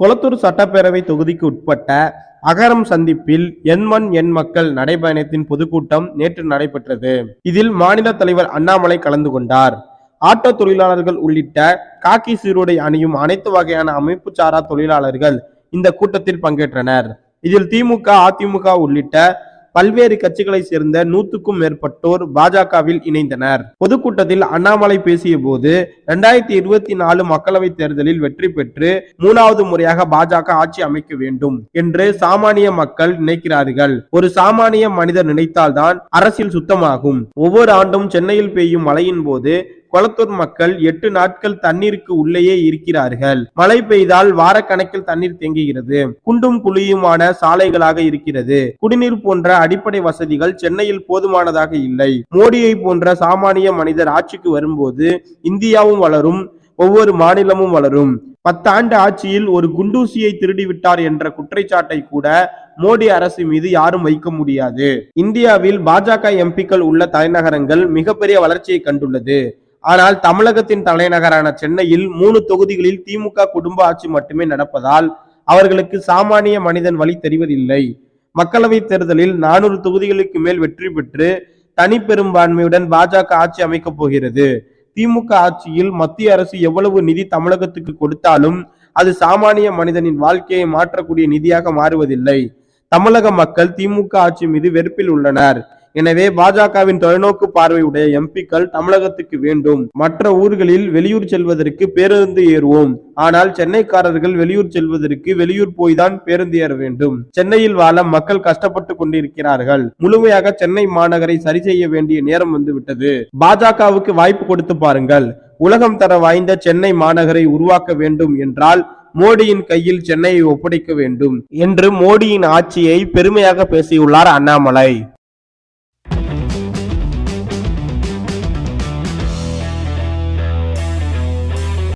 கொளத்தூர் சட்டப்பேரவை தொகுதிக்கு உட்பட்ட அகரம் சந்திப்பில் எண்மண் எண் மக்கள் நடைபயணத்தின் பொதுக்கூட்டம் நேற்று நடைபெற்றது. இதில் மாநில தலைவர் அண்ணாமலை கலந்து கொண்டார். ஆட்டோ தொழிலாளர்கள் உள்ளிட்ட காக்கி சீருடை அணியும் அனைத்து வகையான அமைப்பு சாரா தொழிலாளர்கள் இந்த கூட்டத்தில் பங்கேற்றனர். இதில் திமுக அதிமுக உள்ளிட்ட பல்வேறு கட்சிகளை சேர்ந்த நூத்துக்கும் மேற்பட்டோர் பாஜகவில் இணைந்தனர். பொதுக்கூட்டத்தில் அண்ணாமலை பேசிய போது இரண்டாயிரத்தி இருபத்தி நாலு மக்களவைத் தேர்தலில் வெற்றி பெற்று மூணாவது முறையாக பாஜக ஆட்சி அமைக்க வேண்டும் என்று சாமானிய மக்கள் நினைக்கிறார்கள். ஒரு சாமானிய மனிதர் நினைத்தால்தான் அரசியல் சுத்தமாகும். ஒவ்வொரு ஆண்டும் சென்னையில் பெய்யும் மழையின் போது கொளத்தூர் மக்கள் எட்டு நாட்கள் தண்ணீருக்கு உள்ளேயே இருக்கிறார்கள். மழை பெய்தால் வாரக்கணக்கில் தண்ணீர் தேங்குகிறது. குண்டும் குழியுமான சாலைகளாக இருக்கிறது. குடிநீர் போன்ற அடிப்படை வசதிகள் சென்னையில் போதுமானதாக இல்லை. மோடியை போன்ற சாமானிய மனிதர் ஆட்சிக்கு வரும்போது இந்தியாவும் வளரும் ஒவ்வொரு மாநிலமும் வளரும். பத்தாண்டு ஆட்சியில் ஒரு குண்டூசியை திருடிவிட்டார் என்ற குற்றச்சாட்டை கூட மோடி அரசு மீது யாரும் வைக்க முடியாது. இந்தியாவில் பாஜக எம்பிக்கள் உள்ள தலைநகரங்கள் மிகப்பெரிய வளர்ச்சியை கண்டுள்ளது. ஆனால் தமிழகத்தின் தலைநகரான சென்னையில் மூணு தொகுதிகளில் திமுக குடும்ப ஆட்சி மட்டுமே நடப்பதால் அவர்களுக்கு சாமானிய மனிதன் வழி தெரிவதில்லை. மக்களவைத் தேர்தலில் நானூறு தொகுதிகளுக்கு மேல் வெற்றி பெற்று தனி பெரும்பான்மையுடன் பாஜக ஆட்சி அமைக்கப் போகிறது. திமுக ஆட்சியில் மத்திய அரசு எவ்வளவு நிதி தமிழகத்துக்கு கொடுத்தாலும் அது சாமானிய மனிதனின் வாழ்க்கையை மாற்றக்கூடிய நிதியாக மாறுவதில்லை. தமிழக மக்கள் திமுக ஆட்சி மீது வெறுப்பில் உள்ளனர். எனவே பாஜகவின் தொலைநோக்கு பார்வையுடைய எம்பிக்கள் தமிழகத்துக்கு வேண்டும். மற்ற ஊர்களில் வெளியூர் செல்வதற்கு பேருந்து ஏறுவோம். ஆனால் சென்னைக்காரர்கள் வெளியூர் செல்வதற்கு வெளியூர் போய்தான் பேருந்து ஏற வேண்டும். சென்னையில் வாழ மக்கள் கஷ்டப்பட்டு கொண்டிருக்கிறார்கள். முழுமையாக சென்னை மாநகரை சரி செய்ய வேண்டிய நேரம் வந்துவிட்டது. பாஜகவுக்கு வாய்ப்பு கொடுத்து பாருங்கள். உலகம் தர வாய்ந்த சென்னை மாநகரை உருவாக்க வேண்டும் என்றால் மோடியின் கையில் சென்னையை ஒப்படைக்க வேண்டும். என்று மோடியின் ஆட்சியை பெருமையாக பேசியுள்ளார் அண்ணாமலை.